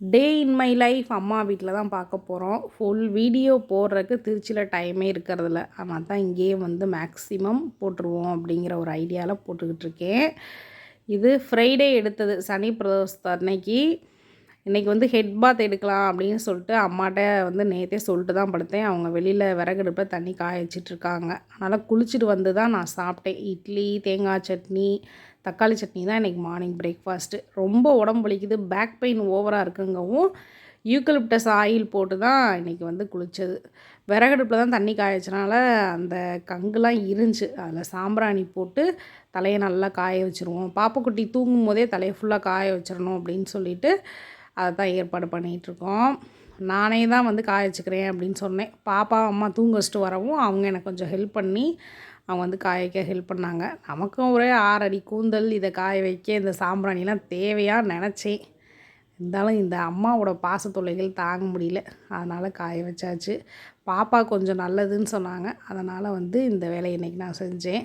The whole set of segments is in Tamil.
டே இன் மை லைஃப் அம்மா வீட்டில் தான் பார்க்க போகிறோம் ஃபுல் வீடியோ போடுறதுக்கு திருச்சியில் டைமே இருக்கிறதில்ல. ஆனால் தான் இங்கேயே வந்து மேக்ஸிமம் போட்டுருவோம் அப்படிங்கிற ஒரு ஐடியாவில் போட்டுக்கிட்டு இருக்கேன். இது ஃப்ரைடே எடுத்தது. சனி பிரதோஷத்து அன்னைக்கு. இன்றைக்கி வந்து ஹெட் பாத் எடுக்கலாம் அப்படின்னு சொல்லிட்டு அம்மாட்ட வந்து நேற்றே சொல்லிட்டு தான் படுத்தேன். அவங்க வெளியில் விறகடுப்பில் தண்ணி காய வச்சிட்ருக்காங்க அதனால் குளிச்சுட்டு வந்து தான் நான் சாப்பிட்டேன். இட்லி தேங்காய் சட்னி தக்காளி சட்னி தான் இன்றைக்கி மார்னிங் பிரேக்ஃபாஸ்ட்டு ரொம்ப உடம்பு வலிக்குது பேக் பெயின் ஓவராக இருக்குங்கவும் யூக்கலிப்டஸ் ஆயில் போட்டு தான் இன்றைக்கி வந்து குளித்தது விறகடுப்பில் தான் தண்ணி காயச்சனால அந்த கங்குலாம் இருந்துச்சு. அதில் சாம்பிராணி போட்டு தலையை நல்லா காய வச்சுருவோம். பாப்பக்குட்டி தூங்கும் போதே தலையை ஃபுல்லாக காய வச்சிடணும் அப்படின்னு சொல்லிட்டு அதை தான் ஏற்பாடு பண்ணிகிட்ருக்கோம் நானே தான் வந்து காய வச்சுக்கிறேன் அப்படின்னு சொன்னேன். பாப்பா அம்மா தூங்க வச்சுட்டு வரவும் அவங்க எனக்கு கொஞ்சம் ஹெல்ப் பண்ணி அவங்க வந்து காய வைக்க ஹெல்ப் பண்ணாங்க. நமக்கும் ஒரே ஆறடி கூந்தல் இதை காய வைக்க இந்த சாம்பிராணிலாம் தேவையாக நினச்சேன். இருந்தாலும் இந்த அம்மாவோட பாசத்தொல்லைகள் தாங்க முடியல. அதனால் காய வச்சாச்சு. பாப்பா கொஞ்சம் நல்லதுன்னு சொன்னாங்க. அதனால் வந்து இந்த வேலையை இன்றைக்கி நான் செஞ்சேன்.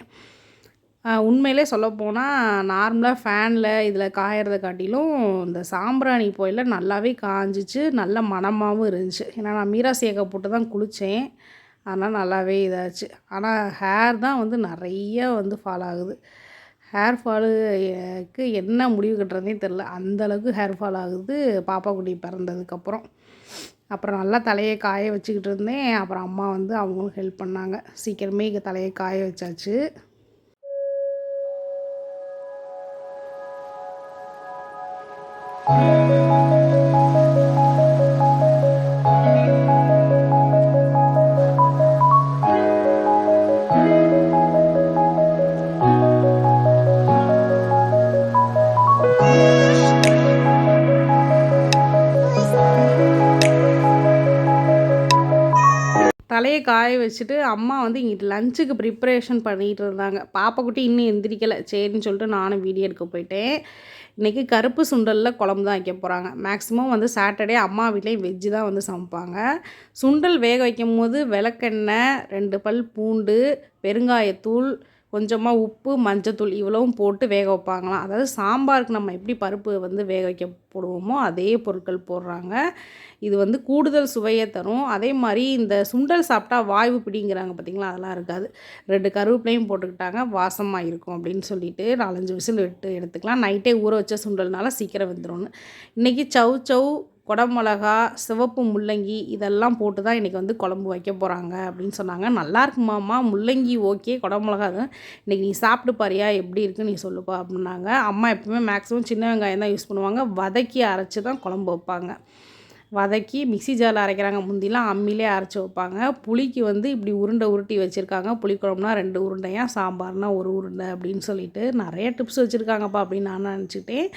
உண்மையிலே சொல்லப்போனால் நார்மலாக ஃபேனில் இதில் காயறதை காட்டிலும் இந்த சாம்பிராணி போயில் நல்லாவே காஞ்சிச்சு. நல்ல மனமாகவும் இருந்துச்சு. ஏன்னா நான் மீரா சேகை போட்டு தான் குளித்தேன் அதனால் நல்லாவே இதாச்சு. ஆனால் ஹேர் தான் வந்து நிறைய வந்து ஃபால் ஆகுது. ஹேர் ஃபாலுக்கு என்ன முடிவு கட்டுறதே தெரில அந்தளவுக்கு ஹேர் ஃபால் ஆகுது. பாப்பா குட்டி பிறந்ததுக்கப்புறம் அப்புறம். நல்லா தலையை காய வச்சுக்கிட்டு இருந்தேன். அப்புறம் அம்மா வந்து அவங்களும் ஹெல்ப் பண்ணாங்க. சீக்கிரமே இங்கே தலையை காய வச்சாச்சு. தலையை காய வச்சுட்டு அம்மா வந்து இங்கிட்டு லஞ்சுக்கு ப்ரிப்பரேஷன் பண்ணிகிட்டு இருந்தாங்க. பாப்பாக்குட்டி இன்னும் எந்திரிக்கலை. சரின்னு சொல்லிட்டு நானும் வீடியோ எடுக்க போயிட்டேன். இன்றைக்கி கருப்பு சுண்டலில் குழம்பு தான் வைக்க போகிறாங்க மேக்ஸிமம் வந்து சாட்டர்டே அம்மா வீட்லேயும் வெஜ்ஜு தான் வந்து சமைப்பாங்க. சுண்டல் வேக வைக்கும் போது விளக்கெண்ணெய் ரெண்டு பல் பூண்டு பெருங்காயத்தூள் கொஞ்சமாக உப்பு மஞ்சத்தூள் இவ்வளவும் போட்டு வேக வைப்பாங்களாம். அதாவது சாம்பாருக்கு நம்ம எப்படி பருப்பு வந்து வேக வைக்க போடுவோமோ அதே பொருட்கள் போடுறாங்க. இது வந்து கூடுதல் சுவையை தரும். அதே மாதிரி இந்த சுண்டல் சாப்பிட்டா வாய்வு பிடிங்கிறாங்க பார்த்திங்களா அதெல்லாம் இருக்காது. ரெண்டு கருவேப்பிலையும் போட்டுக்கிட்டாங்க. வாசமாக இருக்கும் அப்படின்னு சொல்லிட்டு நாலஞ்சு விசில் விட்டு எடுத்துக்கலாம். நைட்டே ஊற வச்ச சுண்டல்னால சீக்கிரம் வந்துடும் இன்றைக்கி சவு சவு குடமிளகா சிவப்பு முள்ளங்கி இதெல்லாம் போட்டு தான் இன்றைக்கி வந்து குழம்பு வைக்க போகிறாங்க அப்படின்னு சொன்னாங்க. நல்லா இருக்குமாம்மா முள்ளங்கி ஓகே குடமிளகா தான். இன்றைக்கி நீ சாப்பிட்டு பாரியா? எப்படி இருக்குன்னு நீ சொல்லுப்பா அப்படின்னாங்க. அம்மா எப்பவுமே மேக்ஸிமம் சின்ன வெங்காயம் தான் யூஸ் பண்ணுவாங்க. வதக்கி அரைச்சி தான் குழம்பு வைப்பாங்க. வதக்கி மிக்சி ஜாரில் அரைக்கிறாங்க. முந்திலாம் அம்மிலே அரைச்சி வைப்பாங்க. புளிக்கு வந்து இப்படி உருண்டை உருட்டி வச்சுருக்காங்க. புளிக்குழம்புனா ரெண்டு உருண்டையாக சாம்பார்னா ஒரு உருண்டை அப்படின்னு சொல்லிட்டு நிறைய டிப்ஸ் வச்சுருக்காங்கப்பா அப்படின்னு நான் நினச்சிக்கிட்டேன்.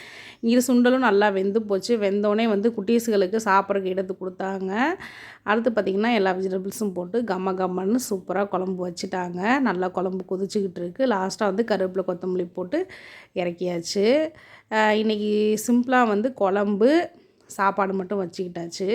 இங்கே சுண்டலும் நல்லா வெந்து போச்சு. வெந்தோடனே வந்து குட்டீஸுகளுக்கு சாப்பிட்றதுக்கு எடுத்து கொடுத்தாங்க. அடுத்து பார்த்திங்கன்னா எல்லா வெஜிடபிள்ஸும் போட்டு கம்ம கம்மன்னு சூப்பராக குழம்பு வச்சுட்டாங்க. நல்லா குழம்பு கொதிச்சுக்கிட்டு இருக்குது லாஸ்ட்டாக வந்து கருவேப்பிலை கொத்தமல்லி போட்டு இறக்கியாச்சு. இன்றைக்கி சிம்பிளாக வந்து குழம்பு சாப்பாடு மட்டும் வச்சுக்கிட்டாச்சு.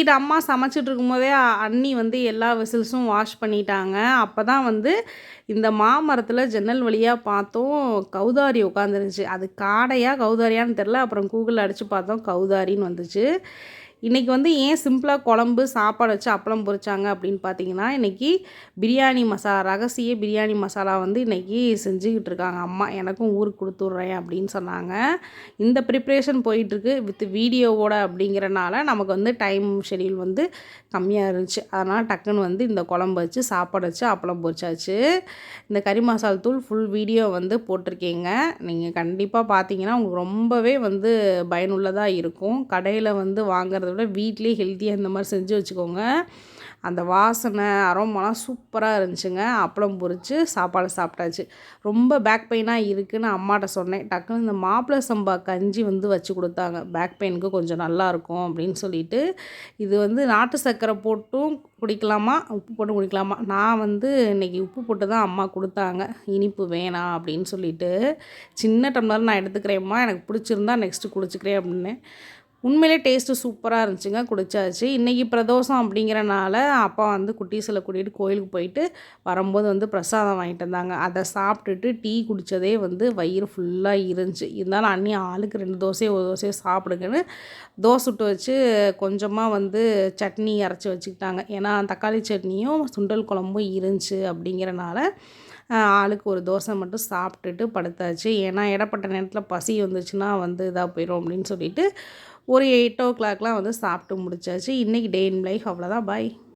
என்கிட்ட அம்மா சமைச்சிட்டு இருக்கும்போதே அண்ணி வந்து எல்லா விசில்ஸும் வாஷ் பண்ணிட்டாங்க. அப்போ தான் வந்து இந்த மாமரத்தில் ஜன்னல் வழியாக பார்த்தோம் கௌதாரி உட்காந்துருந்துச்சு அது காடையாக கௌதாரியான்னு தெரில அப்புறம் கூகுளில் அடித்து பார்த்தோம் கௌதாரின்னு வந்துச்சு. இன்றைக்கி வந்து ஏன் சிம்பிளாக குழம்பு சாப்பாடு வச்சு அப்பளம் பொரிச்சாங்க அப்படின்னு பார்த்தீங்கன்னா இன்றைக்கி பிரியாணி மசாலா ரகசிய பிரியாணி மசாலா வந்து இன்றைக்கி செஞ்சுக்கிட்டு இருக்காங்க. அம்மா எனக்கும் ஊருக்கு கொடுத்துட்றேன் அப்படின்னு சொன்னாங்க. இந்த ப்ரிப்ரேஷன் போயிட்டுருக்கு வித் வீடியோவோட அப்படிங்கிறனால நமக்கு வந்து டைம் ஷெடியூல் வந்து கம்மியாக இருந்துச்சு. அதனால் டக்குன்னு வந்து இந்த குழம்பு வச்சு சாப்பாடு வச்சு அப்பளம் பொரிச்சாச்சு. இந்த கறி மசால் தூள் ஃபுல் வீடியோ வந்து போட்டிருக்கீங்க. நீங்கள் கண்டிப்பாக பார்த்தீங்கன்னா உங்களுக்கு ரொம்பவே வந்து பயனுள்ளதாக இருக்கும். கடையில் வந்து வாங்குறது விட வீட்லேயே ஹெல்த்தியாக இந்த மாதிரி செஞ்சு வச்சுக்கோங்க. அந்த வாசனை அரோமெலாம் சூப்பராக இருந்துச்சுங்க. அப்பளம் பொரித்து சாப்பாடு சாப்பிட்டாச்சு. ரொம்ப பேக் பெயினாக இருக்குதுன்னு அம்மாட்ட சொன்னேன். டக்குன்னு இந்த மாப்பிள்ளை சம்பா கஞ்சி வந்து வச்சு கொடுத்தாங்க. பேக் பெயினுக்கு கொஞ்சம் நல்லாயிருக்கும் அப்படின்னு சொல்லிட்டு. இது வந்து நாட்டு சர்க்கரை போட்டும் குடிக்கலாமா? உப்பு போட்டு குடிக்கலாமா? நான் வந்து இன்றைக்கி உப்பு போட்டு தான் அம்மா கொடுத்தாங்க. இனிப்பு வேணாம் அப்படின்னு சொல்லிட்டு. சின்ன டம்ளர் நான் எடுத்துக்கிறேம்மா. எனக்கு பிடிச்சிருந்தா நெக்ஸ்ட்டு குடிச்சிக்கிறேன் அப்படின்னு உண்மையிலே டேஸ்ட்டு சூப்பராக இருந்துச்சுங்க குடிச்சாச்சு. இன்றைக்கி பிரதோஷம் அப்படிங்கிறனால அப்பா வந்து குட்டீஸில் கூட்டிகிட்டு கோயிலுக்கு போயிட்டு வரும்போது வந்து பிரசாதம் வாங்கிட்டு வந்தாங்க. அதை சாப்பிட்டுட்டு டீ குடித்ததே வந்து வயிறு ஃபுல்லாக இருந்துச்சு. இருந்தாலும் அண்ணி ஆளுக்கு ரெண்டு தோசையை ஒரு தோசையை சாப்பிடுங்கன்னு தோசை விட்டு வச்சு கொஞ்சமாக வந்து சட்னி அரைச்சி வச்சுக்கிட்டாங்க. ஏன்னா தக்காளி சட்னியும் சுண்டல் குழம்பும் இருந்துச்சு அப்படிங்கிறனால ஆளுக்கு ஒரு தோசை மட்டும் சாப்பிட்டுட்டு படுத்தாச்சு. ஏன்னா இடப்பட்ட நேரத்தில் பசி வந்துச்சுன்னா வந்து இதாக போயிடும் அப்படின்னு சொல்லிட்டு ஒரு எயிட் ஓ கிளாக்லாம் வந்து சாப்பிட்டு முடிச்சாச்சு. இன்றைக்கி டே இன் லைஃப் அவ்வளோதான் பாய்